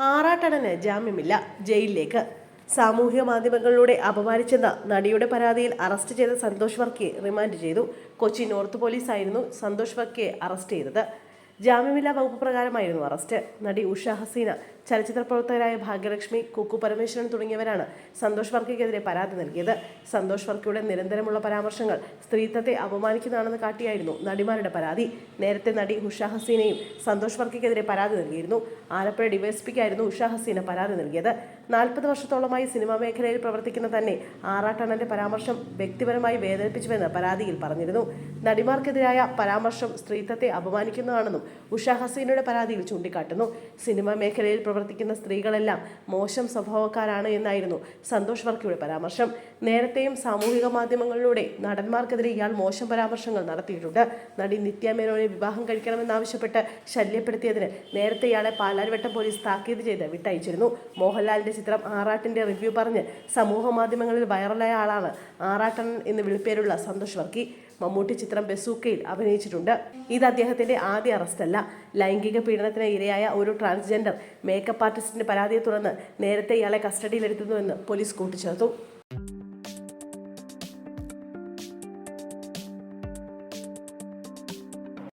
ആറാട്ടണന് ജാമ്യമില്ല. ജയിലിലേക്ക്. സാമൂഹ്യ മാധ്യമങ്ങളിലൂടെ അപമാനിച്ചെന്ന നടിയുടെ പരാതിയിൽ അറസ്റ്റ് ചെയ്ത സന്തോഷ് വർക്കിയെ റിമാൻഡ് ചെയ്തു. കൊച്ചി നോർത്ത് പോലീസായിരുന്നു സന്തോഷ് വർക്കിയെ അറസ്റ്റ് ചെയ്തത്. ജാമ്യമില്ലാ വകുപ്പ് പ്രകാരമായിരുന്നു അറസ്റ്റ്. നടി ഉഷ ഹസീന ചലച്ചിത്ര പ്രവർത്തകരായ ഭാഗ്യലക്ഷ്മി കുക്കു പരമേശ്വരൻ തുടങ്ങിയവരാണ് സന്തോഷ് വർക്കിക്കെതിരെ പരാതി നൽകിയത്. സന്തോഷ് വർക്കിയുടെ നിരന്തരമുള്ള പരാമർശങ്ങൾ സ്ത്രീത്വത്തെ അപമാനിക്കുന്നതാണെന്ന് കാട്ടിയായിരുന്നു നടിമാരുടെ പരാതി. നേരത്തെ നടി ഉഷ ഹസീനയും സന്തോഷ് വർക്കിക്കെതിരെ പരാതി നൽകിയിരുന്നു. ആലപ്പുഴ ഡിവൈഎസ്പിക്കായിരുന്നു ഉഷ ഹസീന പരാതി നൽകിയത്. നാൽപ്പത് വർഷത്തോളമായി സിനിമാ മേഖലയിൽ പ്രവർത്തിക്കുന്ന തന്നെ ആറാട്ടണ്ണന്റെ പരാമർശം വ്യക്തിപരമായി വേദനിപ്പിച്ചുവെന്ന് പരാതിയിൽ പറഞ്ഞിരുന്നു. നടിമാർക്കെതിരായ പരാമർശം സ്ത്രീത്വത്തെ അപമാനിക്കുന്നതാണെന്നും ഉഷ ഹസീനയുടെ പരാതിയിൽ ചൂണ്ടിക്കാട്ടുന്നു. സിനിമാ മേഖലയിൽ പ്രവർത്തിക്കുന്ന സ്ത്രീകളെല്ലാം മോശം സ്വഭാവക്കാരാണ് എന്നായിരുന്നു സന്തോഷ് വർക്കിയുടെ പരാമർശം. നേരത്തെയും സാമൂഹിക മാധ്യമങ്ങളിലൂടെ നടന്മാർക്കെതിരെ ഇയാൾ മോശം പരാമർശങ്ങൾ നടത്തിയിട്ടുണ്ട്. നടി നിത്യ മേനോനെ വിവാഹം കഴിക്കണമെന്നാവശ്യപ്പെട്ട് ശല്യപ്പെടുത്തിയതിന് നേരത്തെ ഇയാളെ പാലാരിവട്ടം പോലീസ് താക്കീത് ചെയ്ത് വിട്ടയച്ചിരുന്നു. മോഹൻലാലിന്റെ ചിത്രം ആറാട്ടിന്റെ റിവ്യൂ പറഞ്ഞ് സമൂഹ മാധ്യമങ്ങളിൽ വൈറലായ ആളാണ് ആറാട്ടൻ എന്ന് വിളിപ്പേരുള്ള സന്തോഷ് വർക്കി. മമ്മൂട്ടി ചിത്രം ബസൂക്കയിൽ അഭിനയിച്ചിട്ടുണ്ട്. ഇത് അദ്ദേഹത്തിന്റെ ആദ്യ അറസ്റ്റല്ല ലൈംഗിക പീഡനത്തിന് ഇരയായ ഒരു ട്രാൻസ്ജെൻഡർ മേക്കപ്പ് ആർട്ടിസ്റ്റിന്റെ പരാതിയെ തുടർന്ന് നേരത്തെ ഇയാളെ കസ്റ്റഡിയിലെടുത്തുവെന്ന് പോലീസ് കൂട്ടിച്ചേർത്തു.